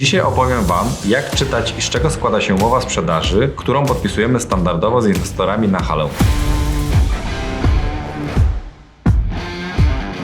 Dzisiaj opowiem Wam, jak czytać i z czego składa się umowa sprzedaży, którą podpisujemy standardowo z inwestorami na halę.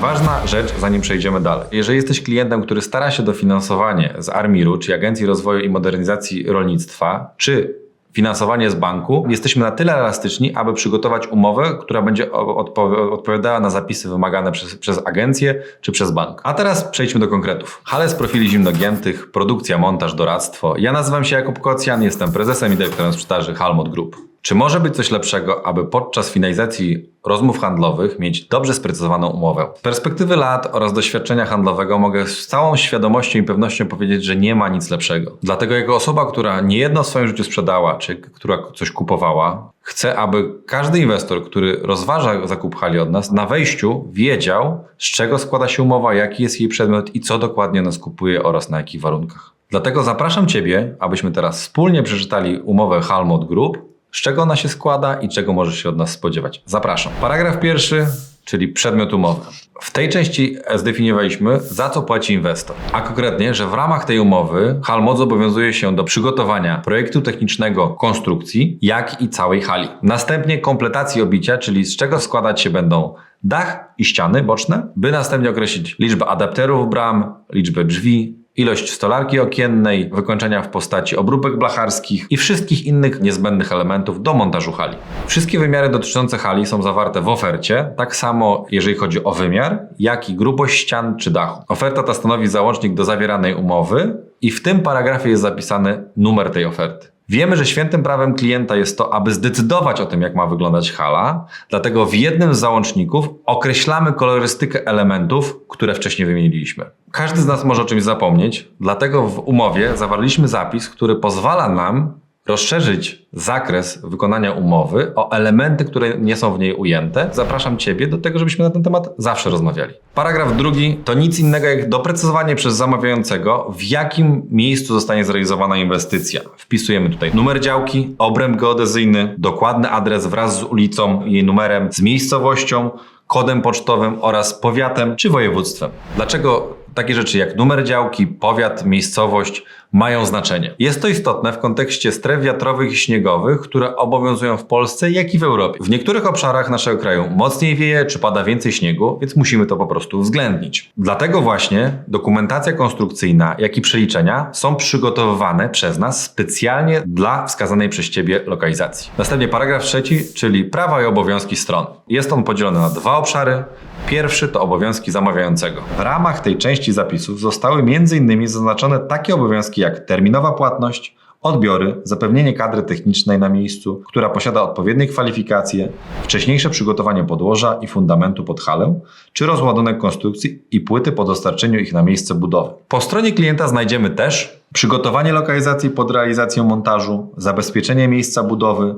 Ważna rzecz, zanim przejdziemy dalej. Jeżeli jesteś klientem, który stara się dofinansowanie z Armiru, czy Agencji Rozwoju i Modernizacji Rolnictwa, czy finansowanie z banku, jesteśmy na tyle elastyczni, aby przygotować umowę, która będzie odpo- odpowiadała na zapisy wymagane przez, przez agencję czy przez bank. A teraz przejdźmy do konkretów. Hale z profili zimnogiętych, produkcja, montaż, doradztwo. Ja nazywam się Jakub Kocjan, jestem prezesem i dyrektorem sprzedaży Halmot Group. Czy może być coś lepszego, aby podczas finalizacji rozmów handlowych mieć dobrze sprecyzowaną umowę? Z perspektywy lat oraz doświadczenia handlowego mogę z całą świadomością i pewnością powiedzieć, że nie ma nic lepszego. Dlatego jako osoba, która niejedno w swoim życiu sprzedała, czy która coś kupowała, chcę, aby każdy inwestor, który rozważa zakup hali od nas, na wejściu wiedział, z czego składa się umowa, jaki jest jej przedmiot i co dokładnie nas kupuje oraz na jakich warunkach. Dlatego zapraszam Ciebie, abyśmy teraz wspólnie przeczytali umowę Halmot Group, z czego ona się składa i czego możesz się od nas spodziewać. Zapraszam. Paragraf pierwszy, czyli przedmiot umowy. W tej części zdefiniowaliśmy, za co płaci inwestor. A konkretnie, że w ramach tej umowy Halmot zobowiązuje się do przygotowania projektu technicznego konstrukcji, jak i całej hali. Następnie kompletacji obicia, czyli z czego składać się będą dach i ściany boczne, by następnie określić liczbę adapterów bram, liczbę drzwi, ilość stolarki okiennej, wykończenia w postaci obróbek blacharskich i wszystkich innych niezbędnych elementów do montażu hali. Wszystkie wymiary dotyczące hali są zawarte w ofercie, tak samo jeżeli chodzi o wymiar, jak i grubość ścian czy dachu. Oferta ta stanowi załącznik do zawieranej umowy i w tym paragrafie jest zapisany numer tej oferty. Wiemy, że świętym prawem klienta jest to, aby zdecydować o tym, jak ma wyglądać hala, dlatego w jednym z załączników określamy kolorystykę elementów, które wcześniej wymieniliśmy. Każdy z nas może o czymś zapomnieć, dlatego w umowie zawarliśmy zapis, który pozwala nam rozszerzyć zakres wykonania umowy o elementy, które nie są w niej ujęte. Zapraszam Ciebie do tego, żebyśmy na ten temat zawsze rozmawiali. Paragraf drugi to nic innego jak doprecyzowanie przez zamawiającego, w jakim miejscu zostanie zrealizowana inwestycja. Wpisujemy tutaj numer działki, obręb geodezyjny, dokładny adres wraz z ulicą, jej numerem, z miejscowością, kodem pocztowym oraz powiatem czy województwem. Dlaczego takie rzeczy jak numer działki, powiat, miejscowość mają znaczenie? Jest to istotne w kontekście stref wiatrowych i śniegowych, które obowiązują w Polsce, jak i w Europie. W niektórych obszarach naszego kraju mocniej wieje czy pada więcej śniegu, więc musimy to po prostu uwzględnić. Dlatego właśnie dokumentacja konstrukcyjna, jak i przeliczenia są przygotowywane przez nas specjalnie dla wskazanej przez Ciebie lokalizacji. Następnie paragraf trzeci, czyli prawa i obowiązki stron. Jest on podzielony na dwa obszary. Pierwszy to obowiązki zamawiającego. W ramach tej części zapisów zostały m.in. zaznaczone takie obowiązki jak terminowa płatność, odbiory, zapewnienie kadry technicznej na miejscu, która posiada odpowiednie kwalifikacje, wcześniejsze przygotowanie podłoża i fundamentu pod halę, czy rozładunek konstrukcji i płyty po dostarczeniu ich na miejsce budowy. Po stronie klienta znajdziemy też przygotowanie lokalizacji pod realizację montażu, zabezpieczenie miejsca budowy,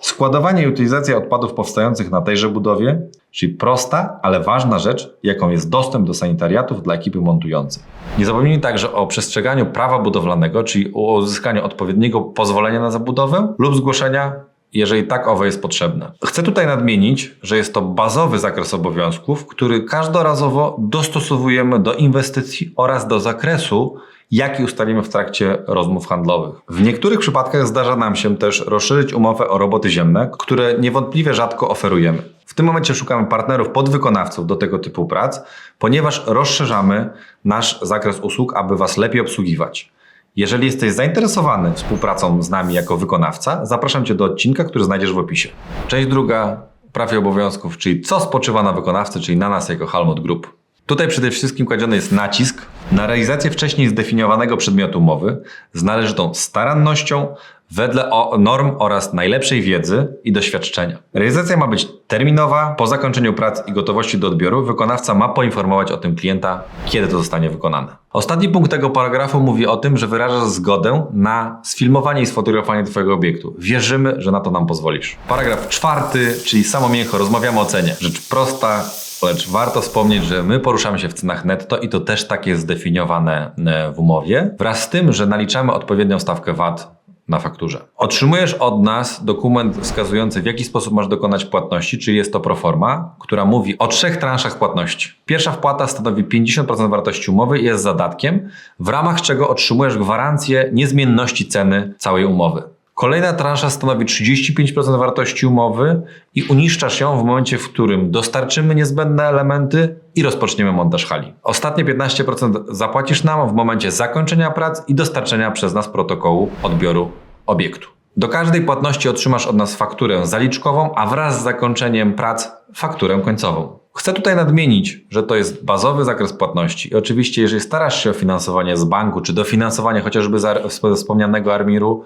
Składowanie i utylizacja odpadów powstających na tejże budowie, czyli prosta, ale ważna rzecz, jaką jest dostęp do sanitariatów dla ekipy montującej. Nie zapomnijmy także o przestrzeganiu prawa budowlanego, czyli o uzyskaniu odpowiedniego pozwolenia na zabudowę lub zgłoszenia, jeżeli tak owe jest potrzebne. Chcę tutaj nadmienić, że jest to bazowy zakres obowiązków, który każdorazowo dostosowujemy do inwestycji oraz do zakresu, jaki ustalimy w trakcie rozmów handlowych. W niektórych przypadkach zdarza nam się też rozszerzyć umowę o roboty ziemne, które niewątpliwie rzadko oferujemy. W tym momencie szukamy partnerów podwykonawców do tego typu prac, ponieważ rozszerzamy nasz zakres usług, aby Was lepiej obsługiwać. Jeżeli jesteś zainteresowany współpracą z nami jako wykonawca, zapraszam Cię do odcinka, który znajdziesz w opisie. Część druga, prawie obowiązków, czyli co spoczywa na wykonawcy, czyli na nas jako Halmot Group. Tutaj przede wszystkim kładziony jest nacisk na realizację wcześniej zdefiniowanego przedmiotu umowy z należytą starannością, wedle norm oraz najlepszej wiedzy i doświadczenia. Realizacja ma być terminowa. Po zakończeniu prac i gotowości do odbioru wykonawca ma poinformować o tym klienta, kiedy to zostanie wykonane. Ostatni punkt tego paragrafu mówi o tym, że wyrażasz zgodę na sfilmowanie i sfotografowanie Twojego obiektu. Wierzymy, że na to nam pozwolisz. Paragraf czwarty, czyli samo mięcho, rozmawiamy o cenie. Rzecz prosta, Lecz warto wspomnieć, że my poruszamy się w cenach netto i to też tak jest zdefiniowane e, w umowie, wraz z tym, że naliczamy odpowiednią stawkę VAT na fakturze. Otrzymujesz od nas dokument wskazujący, w jaki sposób masz dokonać płatności, czyli jest to proforma, która mówi o trzech transzach płatności. Pierwsza wpłata stanowi 50% wartości umowy i jest zadatkiem, w ramach czego otrzymujesz gwarancję niezmienności ceny całej umowy. Kolejna transza stanowi 35% wartości umowy i uniszczasz ją w momencie, w którym dostarczymy niezbędne elementy i rozpoczniemy montaż hali. Ostatnie 15% zapłacisz nam w momencie zakończenia prac i dostarczenia przez nas protokołu odbioru obiektu. Do każdej płatności otrzymasz od nas fakturę zaliczkową, a wraz z zakończeniem prac fakturę końcową. Chcę tutaj nadmienić, że to jest bazowy zakres płatności. I oczywiście, jeżeli starasz się o finansowanie z banku, czy dofinansowanie chociażby z wspomnianego Armiru,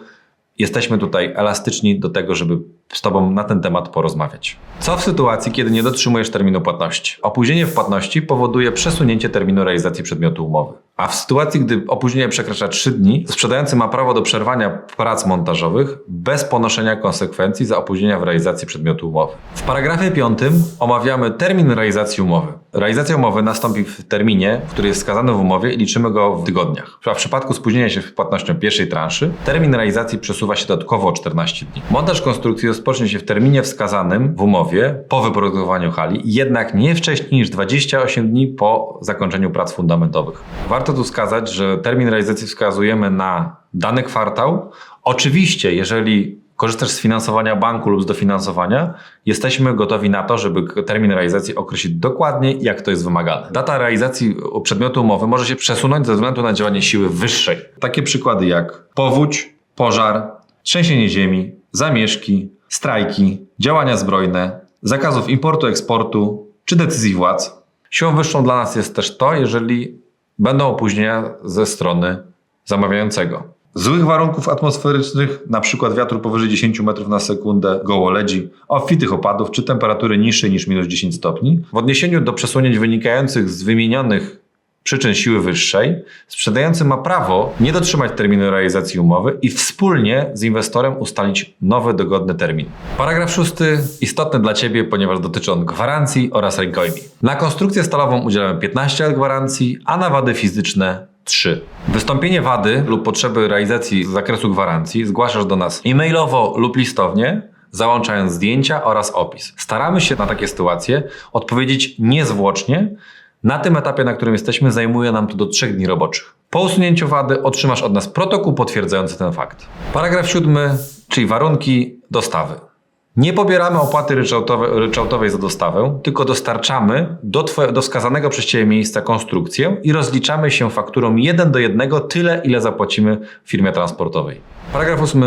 jesteśmy tutaj elastyczni do tego, żeby z Tobą na ten temat porozmawiać. Co w sytuacji, kiedy nie dotrzymujesz terminu płatności? Opóźnienie w płatności powoduje przesunięcie terminu realizacji przedmiotu umowy. A w sytuacji, gdy opóźnienie przekracza 3 dni, sprzedający ma prawo do przerwania prac montażowych bez ponoszenia konsekwencji za opóźnienia w realizacji przedmiotu umowy. W paragrafie 5 omawiamy termin realizacji umowy. Realizacja umowy nastąpi w terminie, który jest wskazany w umowie i liczymy go w tygodniach. A w przypadku spóźnienia się w płatnością pierwszej transzy, termin realizacji przesuwa się dodatkowo o 14 dni. Montaż konstrukcji rozpocznie się w terminie wskazanym w umowie po wyprodukowaniu hali, jednak nie wcześniej niż 28 dni po zakończeniu prac fundamentowych. Warto tu wskazać, że termin realizacji wskazujemy na dany kwartał. Oczywiście, jeżeli korzystasz z finansowania banku lub z dofinansowania, jesteśmy gotowi na to, żeby termin realizacji określić dokładnie, jak to jest wymagane. Data realizacji przedmiotu umowy może się przesunąć ze względu na działanie siły wyższej. Takie przykłady jak powódź, pożar, trzęsienie ziemi, zamieszki, strajki, działania zbrojne, zakazów importu, eksportu czy decyzji władz. Siłą wyższą dla nas jest też to, jeżeli będą opóźnienia ze strony zamawiającego. Złych warunków atmosferycznych, np. wiatru powyżej 10 metrów na sekundę, gołoledzi, obfitych opadów czy temperatury niższej niż minus 10 stopni. W odniesieniu do przesunięć wynikających z wymienionych przyczyn siły wyższej, sprzedający ma prawo nie dotrzymać terminu realizacji umowy i wspólnie z inwestorem ustalić nowy, dogodny termin. Paragraf szósty istotny dla Ciebie, ponieważ dotyczy on gwarancji oraz rękojmi. Na konstrukcję stalową udzielamy 15 lat gwarancji, a na wady fizyczne 3. Wystąpienie wady lub potrzeby realizacji z zakresu gwarancji zgłaszasz do nas e-mailowo lub listownie, załączając zdjęcia oraz opis. Staramy się na takie sytuacje odpowiedzieć niezwłocznie, na tym etapie, na którym jesteśmy, zajmuje nam to do 3 dni roboczych. Po usunięciu wady otrzymasz od nas protokół potwierdzający ten fakt. Paragraf 7, czyli warunki dostawy. Nie pobieramy opłaty ryczałtowej za dostawę, tylko dostarczamy do, twoje, do wskazanego przez Ciebie miejsca konstrukcję i rozliczamy się fakturą 1 do 1 tyle, ile zapłacimy firmie transportowej. Paragraf 8,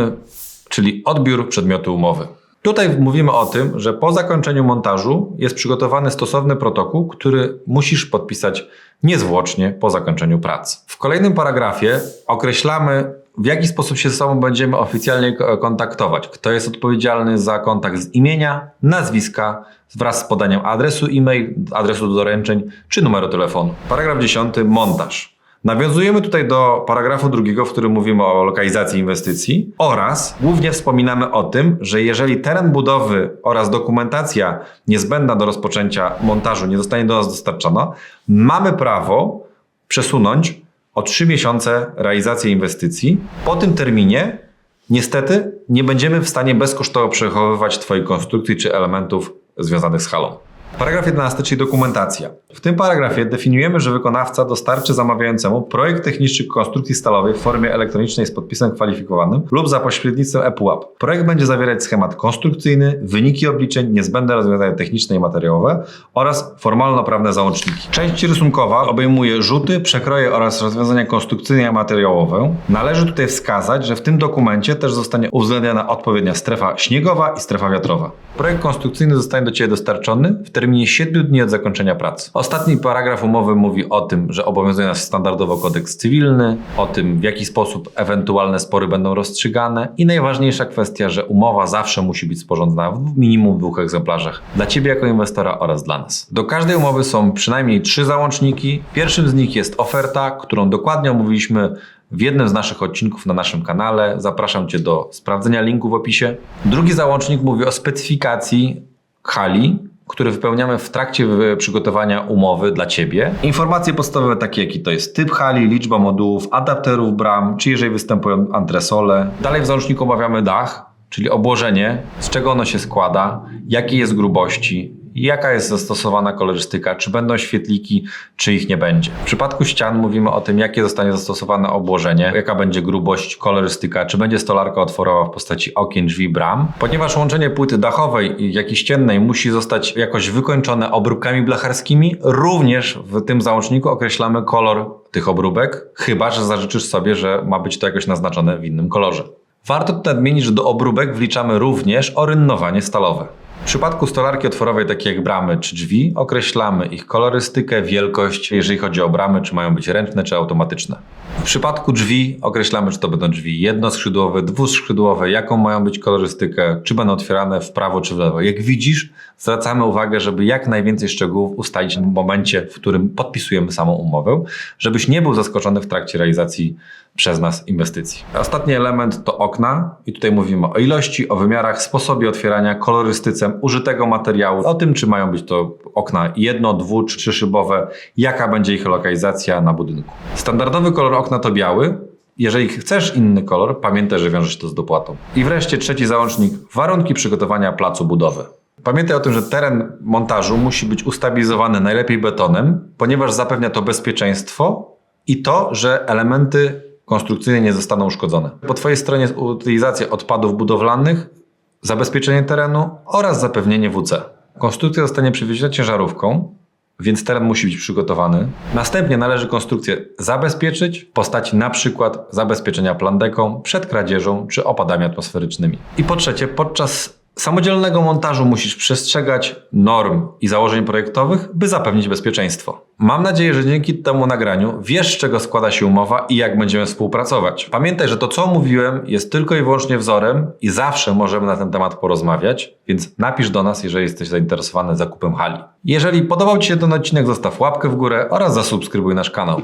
czyli odbiór przedmiotu umowy. Tutaj mówimy o tym, że po zakończeniu montażu jest przygotowany stosowny protokół, który musisz podpisać niezwłocznie po zakończeniu pracy. W kolejnym paragrafie określamy, w jaki sposób się ze sobą będziemy oficjalnie kontaktować. Kto jest odpowiedzialny za kontakt z imienia, nazwiska wraz z podaniem adresu e-mail, adresu do doręczeń czy numeru telefonu. Paragraf 10. Montaż. Nawiązujemy tutaj do paragrafu drugiego, w którym mówimy o lokalizacji inwestycji oraz głównie wspominamy o tym, że jeżeli teren budowy oraz dokumentacja niezbędna do rozpoczęcia montażu nie zostanie do nas dostarczona, mamy prawo przesunąć o 3 miesiące realizację inwestycji. Po tym terminie niestety nie będziemy w stanie bezkosztowo przechowywać Twojej konstrukcji czy elementów związanych z halą. Paragraf 11, czyli dokumentacja. W tym paragrafie definiujemy, że wykonawca dostarczy zamawiającemu projekt techniczny konstrukcji stalowej w formie elektronicznej z podpisem kwalifikowanym lub za pośrednictwem ePUAP. Projekt będzie zawierać schemat konstrukcyjny, wyniki obliczeń, niezbędne rozwiązania techniczne i materiałowe oraz formalno-prawne załączniki. Część rysunkowa obejmuje rzuty, przekroje oraz rozwiązania konstrukcyjne i materiałowe. Należy tutaj wskazać, że w tym dokumencie też zostanie uwzględniona odpowiednia strefa śniegowa i strefa wiatrowa. Projekt konstrukcyjny zostanie do Ciebie dostarczony w terminie 7 dni od zakończenia pracy. Ostatni paragraf umowy mówi o tym, że obowiązuje nas standardowo kodeks cywilny, o tym w jaki sposób ewentualne spory będą rozstrzygane i najważniejsza kwestia, że umowa zawsze musi być sporządzona w minimum dwóch egzemplarzach dla Ciebie jako inwestora oraz dla nas. Do każdej umowy są przynajmniej trzy załączniki. Pierwszym z nich jest oferta, którą dokładnie omówiliśmy w jednym z naszych odcinków na naszym kanale. Zapraszam Cię do sprawdzenia linku w opisie. Drugi załącznik mówi o specyfikacji hali który wypełniamy w trakcie wy- przygotowania umowy dla Ciebie. Informacje podstawowe takie jaki to jest typ hali, liczba modułów, adapterów bram, czy jeżeli występują antresole. Dalej w załączniku omawiamy dach, czyli obłożenie, z czego ono się składa, jakiej jest grubości, jaka jest zastosowana kolorystyka, czy będą świetliki, czy ich nie będzie. W przypadku ścian mówimy o tym, jakie zostanie zastosowane obłożenie, jaka będzie grubość, kolorystyka, czy będzie stolarka otworowa w postaci okien, drzwi, bram. Ponieważ łączenie płyty dachowej, jak i ściennej musi zostać jakoś wykończone obróbkami blacharskimi, również w tym załączniku określamy kolor tych obróbek, chyba że zażyczysz sobie, że ma być to jakoś naznaczone w innym kolorze. Warto tutaj nadmienić, że do obróbek wliczamy również orynnowanie stalowe. W przypadku stolarki otworowej, takiej jak bramy czy drzwi, określamy ich kolorystykę, wielkość, jeżeli chodzi o bramy, czy mają być ręczne czy automatyczne. W przypadku drzwi określamy, czy to będą drzwi jednoskrzydłowe, dwuskrzydłowe, jaką mają być kolorystykę, czy będą otwierane w prawo czy w lewo. Jak widzisz, zwracamy uwagę, żeby jak najwięcej szczegółów ustalić w momencie, w którym podpisujemy samą umowę, żebyś nie był zaskoczony w trakcie realizacji przez nas inwestycji. Ostatni element to okna i tutaj mówimy o ilości, o wymiarach, sposobie otwierania, kolorystyce użytego materiału, o tym, czy mają być to okna jedno, dwu czy trzyszybowe, jaka będzie ich lokalizacja na budynku. Standardowy kolor okna to biały. Jeżeli chcesz inny kolor, pamiętaj, że wiąże się to z dopłatą. I wreszcie trzeci załącznik, warunki przygotowania placu budowy. Pamiętaj o tym, że teren montażu musi być ustabilizowany najlepiej betonem, ponieważ zapewnia to bezpieczeństwo i to, że elementy konstrukcyjne nie zostaną uszkodzone. Po Twojej stronie jest utylizacja odpadów budowlanych, zabezpieczenie terenu oraz zapewnienie WC. Konstrukcja zostanie przywieziona ciężarówką, więc teren musi być przygotowany. Następnie należy konstrukcję zabezpieczyć w postaci na przykład zabezpieczenia plandeką przed kradzieżą czy opadami atmosferycznymi. I po trzecie, podczas samodzielnego montażu musisz przestrzegać norm i założeń projektowych, by zapewnić bezpieczeństwo. Mam nadzieję, że dzięki temu nagraniu wiesz, z czego składa się umowa i jak będziemy współpracować. Pamiętaj, że to, co mówiłem, jest tylko i wyłącznie wzorem i zawsze możemy na ten temat porozmawiać, więc napisz do nas, jeżeli jesteś zainteresowany zakupem hali. Jeżeli podobał Ci się ten odcinek, zostaw łapkę w górę oraz zasubskrybuj nasz kanał.